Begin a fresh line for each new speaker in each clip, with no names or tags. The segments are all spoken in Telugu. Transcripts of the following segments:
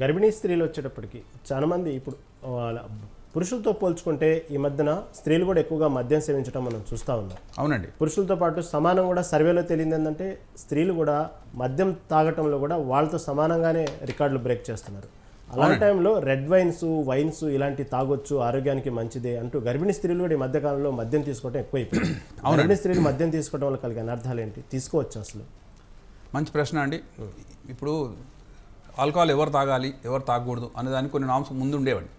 గర్భిణీ స్త్రీలు వచ్చేటప్పటికి చాలా మంది ఇప్పుడు పురుషులతో పోల్చుకుంటే ఈ మధ్యన స్త్రీలు కూడా ఎక్కువగా మద్యం సేవించడం మనం చూస్తూ ఉన్నాం.
అవునండి.
పురుషులతో పాటు సమానం కూడా సర్వేలో తెలియదు ఏంటంటే స్త్రీలు కూడా మద్యం తాగటంలో కూడా వాళ్ళతో సమానంగానే రికార్డులు బ్రేక్ చేస్తున్నారు. అలాంటి టైంలో రెడ్ వైన్స్ వైన్స్ ఇలాంటి తాగొచ్చు ఆరోగ్యానికి మంచిదే అంటూ గర్భిణీ స్త్రీలు కూడా ఈ మధ్య కాలంలో మద్యం తీసుకోవడం ఎక్కువైపోయింది. గర్భిణీ స్త్రీలు మద్యం తీసుకోవడం వల్ల కలిగే అనర్థాలు ఏంటి? తీసుకోవచ్చు అసలు?
మంచి ప్రశ్న అండి. ఇప్పుడు ఆల్కహాల్ ఎవరు తాగాలి ఎవరు తాగకూడదు అనేదానికి కొన్ని నామ్స్ ముందు ఉండేవండి.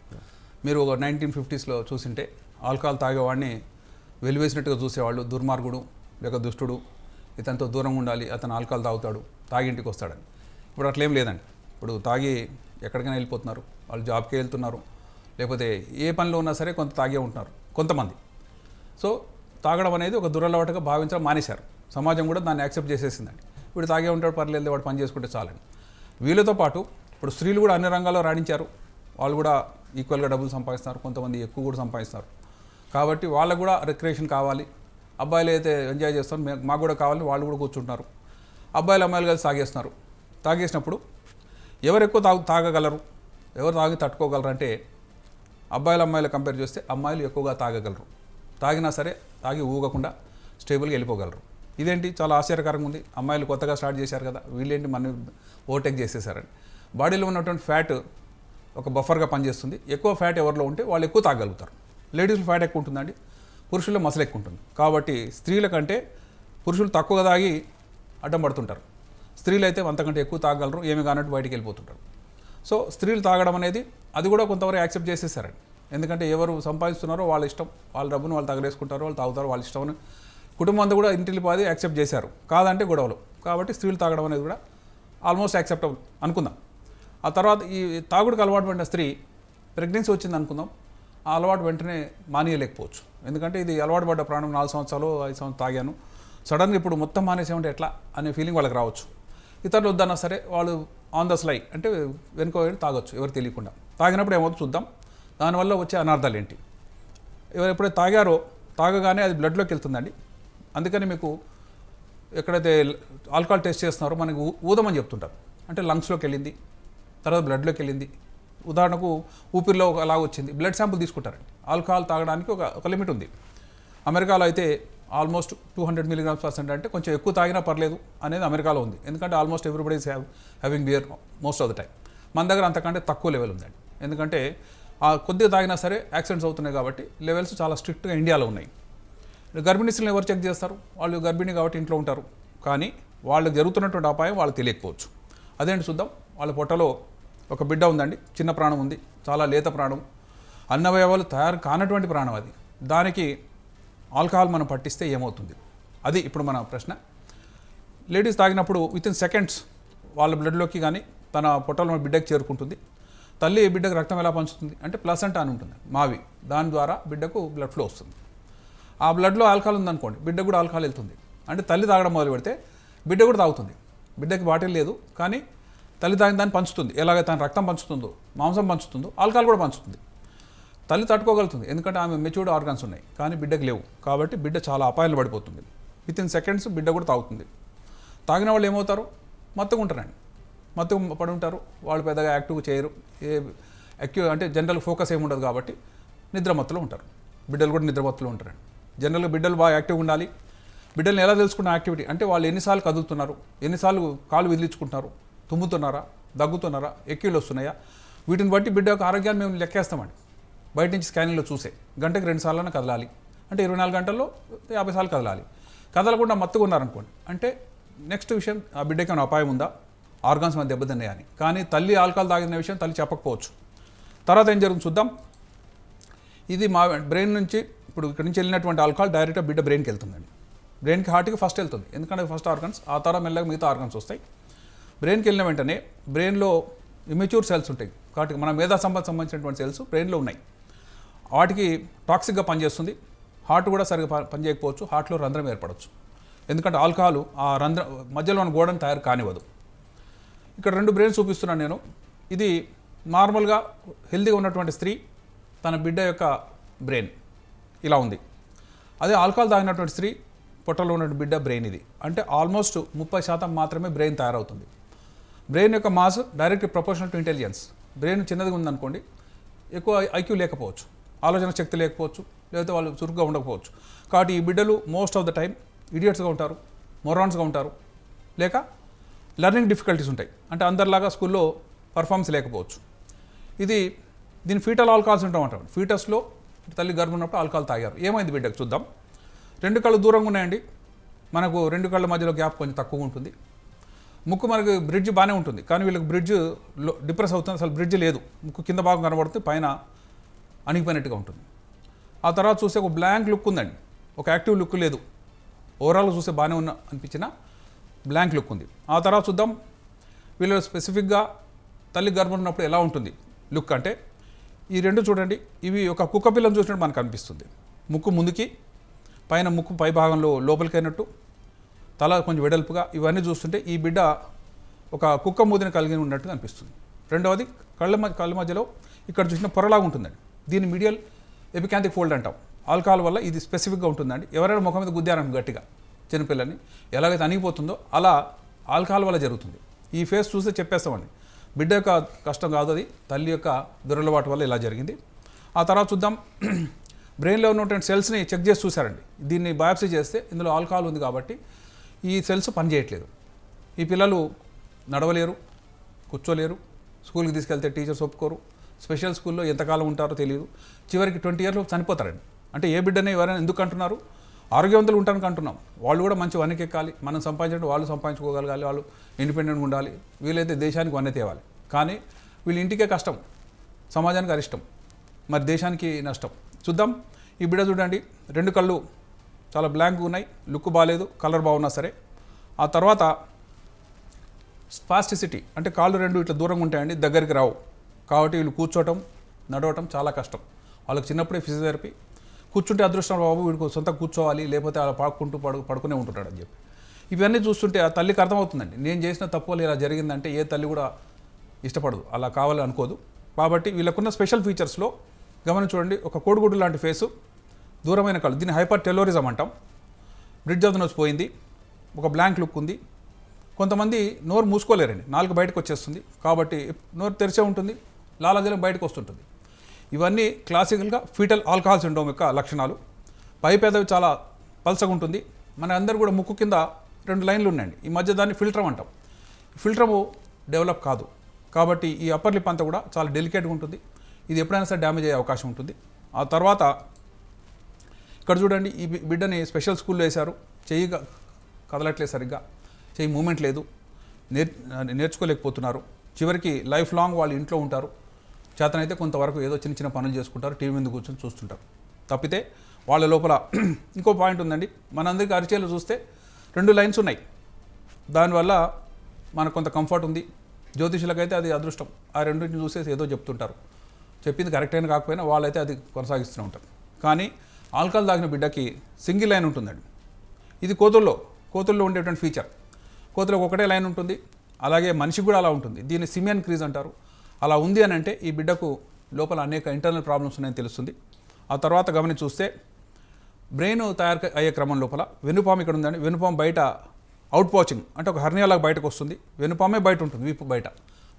మీరు ఒక నైన్టీన్ ఫిఫ్టీస్లో చూసింటే ఆల్కహాల్ తాగేవాడిని వెలివేసినట్టుగా చూసేవాళ్ళు దుర్మార్గుడు లేక దుష్టుడు ఇతనితో దూరంగా ఉండాలి అతను ఆల్కహాల్ తాగుతాడు తాగింటికి వస్తాడని. ఇప్పుడు అట్లేం లేదండి. ఇప్పుడు తాగి ఎక్కడికైనా వెళ్ళిపోతున్నారు వాళ్ళు జాబ్కి వెళ్తున్నారు లేకపోతే ఏ పనిలో ఉన్నా సరే కొంత తాగే ఉంటున్నారు కొంతమంది. సో తాగడం అనేది ఒక దురలవాటుగా భావించడం మానేశారు. సమాజం కూడా దాన్ని యాక్సెప్ట్ చేసేసిందండి. ఇప్పుడు తాగే ఉంటాడు పర్లేదు వాడు పని చేసుకుంటే చాలండి. వీళ్ళతో పాటు ఇప్పుడు స్త్రీలు కూడా అన్ని రంగాల్లో రాణించారు. వాళ్ళు కూడా ఈక్వల్గా డబ్బులు సంపాదిస్తున్నారు. కొంతమంది ఎక్కువ కూడా సంపాదిస్తారు. కాబట్టి వాళ్ళకు కూడా రిక్రియేషన్ కావాలి. అబ్బాయిలు అయితే ఎంజాయ్ చేస్తారు. మాకు కూడా కావాలి. వాళ్ళు కూడా కూర్చుంటున్నారు. అబ్బాయిలు అమ్మాయిలు కలిసి తాగేస్తున్నారు. తాగేసినప్పుడు ఎవరు ఎక్కువ తాగు తాగగలరు? ఎవరు తాగి తట్టుకోగలరు అంటే అబ్బాయిలు అమ్మాయిలు కంపేర్ చేస్తే అమ్మాయిలు ఎక్కువగా తాగగలరు. తాగినా సరే తాగి ఊగకుండా స్టేబుల్గా వెళ్ళిపోగలరు. ఇదేంటి? చాలా ఆశ్చర్యకరంగా ఉంది. అమ్మాయిలు కొత్తగా స్టార్ట్ చేశారు కదా వీళ్ళేంటి మనం ఓవర్టేక్ చేసేసారని బాడీలో ఉన్నటువంటి ఫ్యాట్ ఒక బఫర్గా పనిచేస్తుంది. ఎక్కువ ఫ్యాట్ ఎవరిలో ఉంటే వాళ్ళు ఎక్కువ తాగలుగుతారు లేడీస్లో ఫ్యాట్ ఎక్కువ ఉంటుందండి పురుషుల్లో మసలు ఎక్కువ ఉంటుంది. కాబట్టి స్త్రీల కంటే పురుషులు తక్కువగా తాగి అడ్డం పడుతుంటారు. స్త్రీలు అయితే అంతకంటే ఎక్కువ తాగలరు ఏమి కానట్టు బయటికి వెళ్ళిపోతుంటారు. సో స్త్రీలు తాగడం అనేది అది కూడా కొంతవరకు యాక్సెప్ట్ చేసేసారండి ఎందుకంటే ఎవరు సంపాదిస్తున్నారో వాళ్ళ ఇష్టం. వాళ్ళ డబ్బును వాళ్ళు తగలేసుకుంటారు వాళ్ళు తాగుతారు వాళ్ళ ఇష్టం అని కుటుంబం అంతా కూడా ఇంటికి యాక్సెప్ట్ చేశారు. కాదంటే గొడవలు. కాబట్టి స్త్రీలు తాగడం అనేది కూడా ఆల్మోస్ట్ యాక్సెప్టబుల్ అనుకుందాం. ఆ తర్వాత ఈ తాగుడుకు అలవాటు పడిన స్త్రీ ప్రెగ్నెన్సీ వచ్చింది అనుకుందాం. ఆ అలవాటు వెంటనే మానేయలేకపోవచ్చు. ఎందుకంటే ఇది అలవాటు పడ్డ ప్రాణం నాలుగు సంవత్సరాలు ఐదు సంవత్సరాలు తాగాను. సడన్గా ఇప్పుడు మొత్తం మానేసామంటే ఎట్లా అనే ఫీలింగ్ వాళ్ళకి రావచ్చు. ఇతరులు వద్దన్నా సరే వాళ్ళు ఆన్ ద స్లై అంటే వెనుక తాగొచ్చు ఎవరు తెలియకుండా. తాగినప్పుడు ఏమవుతుందో చూద్దాం. దానివల్ల వచ్చే అనార్థాలు ఏంటి ఎవరు ఎప్పుడైతే తాగారో తాగగానే అది బ్లడ్లోకి వెళ్తుందండి. అందుకని మీకు ఎక్కడైతే ఆల్కహాల్ టెస్ట్ చేస్తున్నారో మనకి ఊదమని చెప్తుంటారు. అంటే లంగ్స్లోకి వెళ్ళింది తర్వాత బ్లడ్లోకి వెళ్ళింది. ఉదాహరణకు ఊపిరిలో ఒకలా వచ్చింది. బ్లడ్ శాంపుల్ తీసుకుంటారండి. ఆల్కహాల్ తాగడానికి ఒక ఒక లిమిట్ ఉంది. అమెరికాలో అయితే almost two hundred milligrams percent అంటే కొంచెం ఎక్కువ తాగినా పర్లేదు అనేది అమెరికాలో ఉంది. ఎందుకంటే almost everybody's have having beer most of the time మన దగ్గర అంతకంటే తక్కువ లెవెల్ ఉందండి. ఎందుకంటే ఆ కొద్దిగా తాగినా సరే యాక్సిడెంట్స్ అవుతున్నాయి కాబట్టి లెవెల్స్ చాలా స్ట్రిక్ట్గా ఇండియాలో ఉన్నాయి. గర్భిణీ స్త్రీలను ఎవరు చెక్ చేస్తారు? వాళ్ళు గర్భిణీ కాబట్టి ఇంట్లో ఉంటారు. కానీ వాళ్ళకి జరుగుతున్నటువంటి అపాయం వాళ్ళకి తెలియకపోవచ్చు. అదేంటి చూద్దాం. వాళ్ళ పొట్టలో ఒక బిడ్డ ఉందండి. చిన్న ప్రాణం ఉంది. చాలా లేత ప్రాణం. అన్నవయవాలు తయారు కానటువంటి ప్రాణం అది. దానికి ఆల్కహాల్ మనం పట్టిస్తే ఏమవుతుంది? అది ఇప్పుడు మన ప్రశ్న. లేడీస్ తాగినప్పుడు విత్ ఇన్ సెకండ్స్ వాళ్ళ బ్లడ్లోకి కానీ తన పొట్టలో బిడ్డకి చేరుకుంటుంది. తల్లి బిడ్డకు రక్తం ఎలా పంచుతుంది? అంటే ప్లసెంట్ అని ఉంటుంది. మావి. దాని ద్వారా బిడ్డకు బ్లడ్ ఫ్లో వస్తుంది. ఆ బ్లడ్లో ఆల్కహాల్ ఉందనుకోండి బిడ్డ కూడా ఆల్కహాల్ వెళ్తుంది. అంటే తల్లి తాగడం మొదలు పెడితే బిడ్డ కూడా తాగుతుంది. బిడ్డకి బాటిల్ లేదు కానీ తల్లి తాగిన దాన్ని పంచుతుంది. ఎలాగ తన రక్తం పంచుతుందో మాంసం పంచుతుందో ఆల్కహాల్ కూడా పంచుతుంది. తల్లి తట్టుకోగలుగుతుంది ఎందుకంటే ఆమె మెచ్యూర్డ్ ఆర్గాన్స్ ఉన్నాయి కానీ బిడ్డకు లేవు. కాబట్టి బిడ్డ చాలా అపాయాలు పడిపోతుంది. విత్ ఇన్ సెకండ్స్ బిడ్డ కూడా తాగుతుంది. తాగిన వాళ్ళు ఏమవుతారు? మత్తుగా ఉంటారండి. మత్తుగా పడి ఉంటారు. వాళ్ళు పెద్దగా యాక్టివ్ చేయరు. ఏ యాక్టివ్ అంటే జనరల్ ఫోకస్ ఏమి ఉండదు కాబట్టి నిద్రమత్తులో ఉంటారు. బిడ్డలు కూడా నిద్రమత్తులో ఉంటారండి. జనరల్గా బిడ్డలు బాగా యాక్టివ్గా ఉండాలి. బిడ్డల్ని ఎలా తెలుసుకున్న యాక్టివిటీ? అంటే వాళ్ళు ఎన్నిసార్లు కదులుతున్నారు? ఎన్నిసార్లు కాలు విదిలించుకుంటున్నారు? తుమ్ముతున్నారా? దగ్గుతున్నారా? ఎక్కిళ్ళు వస్తున్నాయా? వీటిని బట్టి బిడ్డ యొక్క ఆరోగ్యాన్ని మేము లెక్కేస్తామండి. బయట నుంచి స్కానింగ్లో చూసే. గంటకి రెండు సార్లైనా కదలాలి. అంటే ఇరవై నాలుగు గంటల్లో యాభై సార్లు కదలాలి. కదలకుండా మత్తుగా ఉన్నారనుకోండి. అంటే నెక్స్ట్ విషయం ఆ బిడ్డకి ఏమైనా అపాయం ఉందా? ఆర్గాన్స్ మన దెబ్బతిన్నాయా అని కానీ తల్లి ఆల్కహాల్ తాగిన విషయం తల్లి చెప్పకపోవచ్చు. తర్వాత ఏం జరుగుతుంది చూద్దాం. ఇది మా బ్రెయిన్ నుంచి ఇప్పుడు ఇక్కడ నుంచి వెళ్ళినటువంటి ఆల్కహాల్ డైరెక్ట్గా బిడ్డ బ్రెయిన్కి వెళ్తుందండి. బ్రెయిన్కి హార్ట్కి ఫస్ట్ వెళ్తుంది. ఎందుకంటే ఫస్ట్ ఆర్గన్స్ ఆ తర్వాత మెల్లగా మిగతా ఆర్గన్స్ వస్తాయి. బ్రెయిన్కి వెళ్ళిన వెంటనే బ్రెయిన్లో ఇమెచ్యూర్ సెల్స్ ఉంటాయి. కాబట్టి మన మేధా సంబంధ సంబంధించినటువంటి సెల్స్ బ్రెయిన్లో ఉన్నాయి. వాటికి టాక్సిక్గా పనిచేస్తుంది. హార్ట్ కూడా సరిగ్గా ప- పనిచేయకపోవచ్చు. హార్ట్లో రంధ్రం ఏర్పడవచ్చు ఎందుకంటే ఆల్కహాల్ ఆ రంధ్ర మధ్యలో ఉన్న గోడను తయారు కానివ్వదు. ఇక్కడ రెండు బ్రెయిన్స్ చూపిస్తున్నాను నేను. ఇది నార్మల్గా హెల్తీగా ఉన్నటువంటి స్త్రీ తన బిడ్డ యొక్క బ్రెయిన్ ఇలా ఉంది. అదే ఆల్కహాల్ తాగినటువంటి స్త్రీ పొట్టలో ఉన్న బిడ్డ బ్రెయిన్ ఇది. అంటే ఆల్మోస్ట్ ముప్పై శాతం మాత్రమే బ్రెయిన్ తయారవుతుంది. బ్రెయిన్ యొక్క mass direct proportional to intelligence. Brain చిన్నదిగా ఉందనుకోండి ఎక్కువ ఐక్యూ లేకపోవచ్చు. ఆలోచన శక్తి లేకపోవచ్చు లేకపోతే వాళ్ళు చురుగ్గా ఉండకపోవచ్చు. కాబట్టి ఈ బిడ్డలు మోస్ట్ ఆఫ్ ద టైం ఇడియట్స్గా ఉంటారు మొరాన్స్గా ఉంటారు. లేక లెర్నింగ్ డిఫికల్టీస్ ఉంటాయి. అంటే అందరిలాగా స్కూల్లో పర్ఫార్మెన్స్ లేకపోవచ్చు. ఇది దీని ఫీటల్ ఆల్కహాల్స్ ఉంటాం అంటాం. ఫీటస్లో తల్లి గర్భం ఉన్నప్పుడు ఆల్కహాల్ తాగారు. ఏమైంది బిడ్డకు చూద్దాం. రెండు కళ్ళు దూరంగా ఉన్నాయండి. మనకు రెండు కళ్ళ మధ్యలో గ్యాప్ కొంచెం తక్కువ ఉంటుంది. ముక్కు మనకు బ్రిడ్జ్ బాగానే ఉంటుంది. కానీ వీళ్ళకి బ్రిడ్జ్లో డిప్రెస్ అవుతుంది. అసలు బ్రిడ్జ్ లేదు. ముక్కు కింద భాగం కనబడుతుంది. పైన అణిగిపోయినట్టుగా ఉంటుంది. ఆ తర్వాత చూస్తే ఒక బ్లాంక్ లుక్ ఉందండి. ఒక యాక్టివ్ లుక్ లేదు. ఓవరాల్ చూస్తే బాగానే ఉన్న అనిపించిన బ్లాంక్ లుక్ ఉంది. ఆ తర్వాత చూద్దాం. వీళ్ళు స్పెసిఫిక్గా తల్లి గర్భం ఉన్నప్పుడు ఎలా ఉంటుంది లుక్ అంటే ఈ రెండు చూడండి. ఇవి ఒక కుక్క పిల్లని చూసినట్టు మనకు అనిపిస్తుంది. ముక్కు ముందుకి పైన ముక్కు పై భాగంలో లోపలికి అయినట్టు తల కొంచెం వెడల్పుగా ఇవన్నీ చూస్తుంటే ఈ బిడ్డ ఒక కుక్క మూదిని కలిగి ఉన్నట్టు అనిపిస్తుంది. రెండవది కళ్ళ మధ్య కళ్ళ మధ్యలో ఇక్కడ చూసిన పొరలాగా ఉంటుందండి. దీన్ని మీడియల్ ఎపికాంతిక్ ఫోల్డ్ అంటాం. ఆల్కహాల్ వల్ల ఇది స్పెసిఫిక్గా ఉంటుందండి. ఎవరైనా ముఖం మీద గుద్దారని గట్టిగా చిన్నపిల్లని ఎలాగైతే అణిగిపోతుందో అలా ఆల్కహాల్ వల్ల జరుగుతుంది. ఈ ఫేస్ చూస్తే చెప్పేస్తామండి. బిడ్డ యొక్క కష్టం కాదు అది తల్లి యొక్క దురలవాటు వల్ల ఇలా జరిగింది. ఆ తర్వాత చూద్దాం. బ్రెయిన్లో ఉన్నటువంటి సెల్స్ని చెక్ చేసి చూసారండి దీన్ని బయాప్సీ చేస్తే ఇందులో ఆల్కహాల్ ఉంది కాబట్టి ఈ సెల్స్ పనిచేయట్లేదు ఈ పిల్లలు నడవలేరు కూర్చోలేరు స్కూల్కి తీసుకెళ్తే టీచర్స్ ఒప్పుకోరు స్పెషల్ స్కూల్లో ఎంతకాలం ఉంటారో తెలియదు చివరికి ట్వంటీ ఇయర్లో చనిపోతారండి. అంటే ఏ బిడ్డనే ఎవరైనా ఎందుకు అంటున్నారు? ఆరోగ్యవంతులు ఉంటానికి అంటున్నాం. వాళ్ళు కూడా మంచి వనకెక్కాలి మనం సంపాదించడం వాళ్ళు సంపాదించుకోగలగాలి. వాళ్ళు ఇండిపెండెంట్గా ఉండాలి. వీలైతే దేశానికి వన్నె తేవాలి. కానీ వీళ్ళ ఇంటికే కష్టం. సమాజానికి అరిష్టం. మరి దేశానికి నష్టం. చూద్దాం. ఈ బిడ్డ చూడండి. రెండు కళ్ళు చాలా బ్లాంక్ ఉన్నాయి. లుక్ బాగాలేదు కలర్ బాగున్నా సరే. ఆ తర్వాత స్పాస్టిసిటీ అంటే కాళ్ళు రెండు ఇట్లా దూరంగా ఉంటాయండి. దగ్గరికి రావు. కాబట్టి వీళ్ళు కూర్చోవటం నడవటం చాలా కష్టం. వాళ్ళకి చిన్నప్పుడే ఫిజియోథెరపీ. కూర్చుంటే అదృష్టం బాబు వీడికి సొంత కూర్చోవాలి లేకపోతే అలా పాడుకుంటూ పడు పడుకునే ఉంటుంటాడు అని చెప్పి. ఇవన్నీ చూస్తుంటే ఆ తల్లికి అర్థమవుతుందండి. నేను చేసిన తప్పు వల్ల ఇలా జరిగిందంటే ఏ తల్లి కూడా ఇష్టపడదు. అలా కావాలని అనుకోదు. కాబట్టి వీళ్ళకున్న స్పెషల్ ఫీచర్స్లో గమని చూడండి. ఒక కోడిగుడ్డు లాంటి ఫేసు దూరమైన కళ్ళు. దీన్ని హైపర్ టెలోరిజం అంటాం. బ్రిడ్జ్ ఆఫ్ నోస్ పోయింది. ఒక బ్లాంక్ లుక్ ఉంది. కొంతమంది నోరు మూసుకోలేరండి. నాలుగు బయటకు వచ్చేస్తుంది. కాబట్టి నోరు తెరిచే ఉంటుంది. లాలాజలం బయటకు వస్తుంటుంది. ఇవన్నీ క్లాసికల్గా ఫీటల్ ఆల్కహాల్ సిండ్రోమ్ యొక్క లక్షణాలు. పై పెదవి చాలా పల్సగా ఉంటుంది. మన అందరూ కూడా ముక్కు కింద రెండు లైన్లు ఉన్నాయండి. ఈ మధ్య దాన్ని ఫిల్టర్ అంటాం. ఫిల్టరము డెవలప్ కాదు. కాబట్టి ఈ అప్పర్ లిప్ అంతా కూడా చాలా డెలికేట్గా ఉంటుంది. ఇది ఎప్పుడైనా సరే డ్యామేజ్ అయ్యే అవకాశం ఉంటుంది. ఆ తర్వాత ఇక్కడ చూడండి ఈ బిడ్డని స్పెషల్ స్కూల్లో వేశారు. చెయ్యి కదలట్లేదు సరిగ్గా. చెయ్యి మూమెంట్ లేదు. నేర్ నేర్చుకోలేకపోతున్నారు. చివరికి లైఫ్ లాంగ్ వాళ్ళు ఇంట్లో ఉంటారు. చేతనైతే కొంతవరకు ఏదో చిన్న చిన్న పనులు చేసుకుంటారు టీవీ మీద కూర్చొని చూస్తుంటారు. తప్పితే వాళ్ళ లోపల ఇంకో పాయింట్ ఉందండి. మనందరికీ అరిచేలు చూస్తే రెండు లైన్స్ ఉన్నాయి. దానివల్ల మనకు కొంత కంఫర్ట్ ఉంది. జ్యోతిషులకైతే అది అదృష్టం. ఆ రెండింటిని చూసేసి ఏదో చెప్తుంటారు. చెప్పింది కరెక్ట్ అయినా కాకపోయినా వాళ్ళైతే అది కొనసాగిస్తూనే ఉంటారు. కానీ ఆల్కహాల్ తాగిన బిడ్డకి సింగిల్ లైన్ ఉంటుందండి. ఇది కోతుల్లో కోతుల్లో ఉండేటువంటి ఫీచర్ కోతులకు ఒకటే లైన్ ఉంటుంది. అలాగే మనిషికి కూడా అలా ఉంటుంది. దీన్ని సిమియన్ క్రీజ్ అంటారు. అలా ఉంది అని అంటే ఈ బిడ్డకు లోపల అనేక ఇంటర్నల్ ప్రాబ్లమ్స్ ఉన్నాయని తెలుస్తుంది. ఆ తర్వాత గమనించి చూస్తే బ్రెయిన్ తయారు అయ్యే క్రమం లోపల వెనుపాము ఇక్కడ ఉందండి. వెనుపాము బయట అవుట్ పాచింగ్ అంటే ఒక హర్నియాలాగా బయటకు వస్తుంది. వెనుపామే బయట ఉంటుంది వీపు బయట.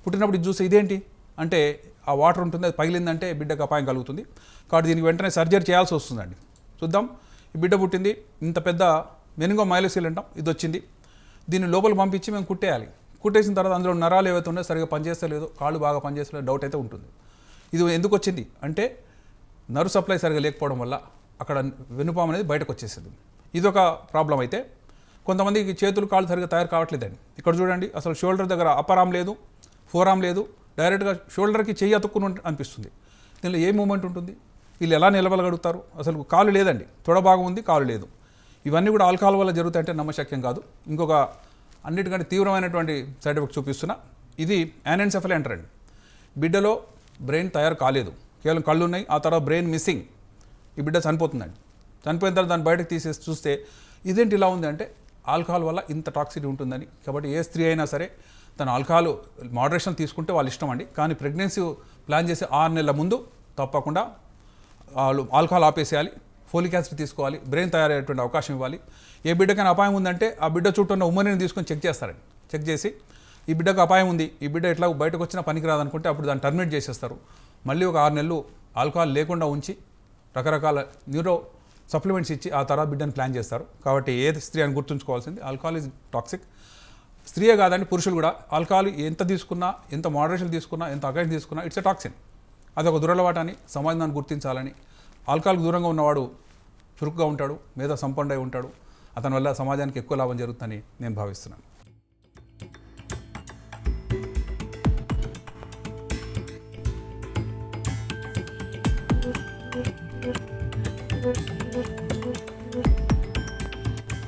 పుట్టినప్పుడు ఇది చూస్తే ఇదేంటి? అంటే ఆ వాటర్ ఉంటుంది అది పగిలిందంటే బిడ్డకు అపాయం కలుగుతుంది. కాబట్టి దీనికి వెంటనే సర్జరీ చేయాల్సి వస్తుందండి. చూద్దాం. ఈ బిడ్డ పుట్టింది ఇంత పెద్ద మెనుగో మైలసీలు అంటాం ఇది వచ్చింది. దీన్ని లోపల పంపించి మేము కుట్టేయాలి. కుట్టేసిన తర్వాత అందులో నరాలు ఏవైతే ఉన్నాయో సరిగా పనిచేస్తలేదు కాళ్ళు బాగా పనిచేస్తలేదు డౌట్ అయితే ఉంటుంది. ఇది ఎందుకు వచ్చింది? అంటే నరు సప్లై సరిగా లేకపోవడం వల్ల అక్కడ వెనుపాము అనేది బయటకు వచ్చేసింది. ఇది ఒక ప్రాబ్లం అయితే. కొంతమందికి చేతులు కాళ్ళు సరిగా తయారు కావట్లేదండి. ఇక్కడ చూడండి అసలు షోల్డర్ దగ్గర అపరామ్ లేదు ఫోరామ్ లేదు. డైరెక్ట్గా షోల్డర్కి చెయ్యి అతుక్కుని అనిపిస్తుంది. దీనిలో ఏ మూమెంట్ ఉంటుంది? వీళ్ళు ఎలా నిలబడగలుగుతారు? అసలు కాలు లేదండి. తొడ భాగం ఉంది కాలు లేదు. ఇవన్నీ కూడా ఆల్కహాల్ వల్ల జరుగుతాయంటే నమ్మశక్యం కాదు. ఇంకొక అన్నిటికంటే తీవ్రమైనటువంటి సైడ్ ఎఫెక్ట్ చూపిస్తున్నా. ఇది యానెన్సెఫల్ అంటారండి బిడ్డలో బ్రెయిన్ తయారు కాలేదు. కేవలం కళ్ళు ఉన్నాయి ఆ తర్వాత బ్రెయిన్ మిస్సింగ్. ఈ బిడ్డ చనిపోతుందండి. చనిపోయిన తర్వాత దాన్ని బయటకు తీసేసి చూస్తే ఇదేంటి ఇలా ఉంది అంటే ఆల్కహాల్ వల్ల ఇంత టాక్సిటీ ఉంటుందని. కాబట్టి ఏ స్త్రీ అయినా సరే తన ఆల్కహాల్ మోడరేషన్ తీసుకుంటే వాళ్ళు ఇష్టం అండి. కానీ ప్రెగ్నెన్సీ ప్లాన్ చేసే ఆరు నెలల ముందు తప్పకుండా వాళ్ళు ఆల్కహాల్ ఆపేసేయాలి. ఫోలిక్ యాసిడ్ తీసుకోవాలి బ్రెయిన్ తయారయ్యేటువంటి అవకాశం ఇవ్వాలి. ఏ బిడ్డకైనా అపాయం ఉందంటే ఆ బిడ్డ చుట్టూ ఉన్న ఉమ్మనిని తీసుకొని చెక్ చేస్తారండి. చెక్ చేసి ఈ బిడ్డకు అపాయం ఉంది ఈ బిడ్డ ఎట్లా బయటకు వచ్చినా పనికి రాదనుకుంటే అప్పుడు దాన్ని టర్మినేట్ చేసేస్తారు. మళ్ళీ ఒక ఆరు నెలలు ఆల్కహాల్ లేకుండా ఉంచి రకరకాల న్యూరో సప్లిమెంట్స్ ఇచ్చి ఆ తర్వాత బిడ్డను ప్లాన్ చేస్తారు. కాబట్టి ఏ స్త్రీ అని గుర్తుంచుకోవాల్సింది ఆల్కహాల్ ఇస్ టాక్సిక్. స్త్రీయే కాదండి పురుషులు కూడా. ఆల్కహాల్ ఎంత తీసుకున్నా ఎంత మోడరేషన్ తీసుకున్నా ఎంత అకేషన్ తీసుకున్నా ఇట్స్ ఎ టాక్సిన్. అదొక దురలవాటని సమాజం దాన్ని గుర్తించాలని ఆల్కహాల్కి దూరంగా ఉన్నవాడు చురుకుగా ఉంటాడు మేధా సంపన్నుడై ఉంటాడు. అతని వల్ల సమాజానికి ఎక్కువ లాభం జరుగుతుందని నేను భావిస్తున్నాను.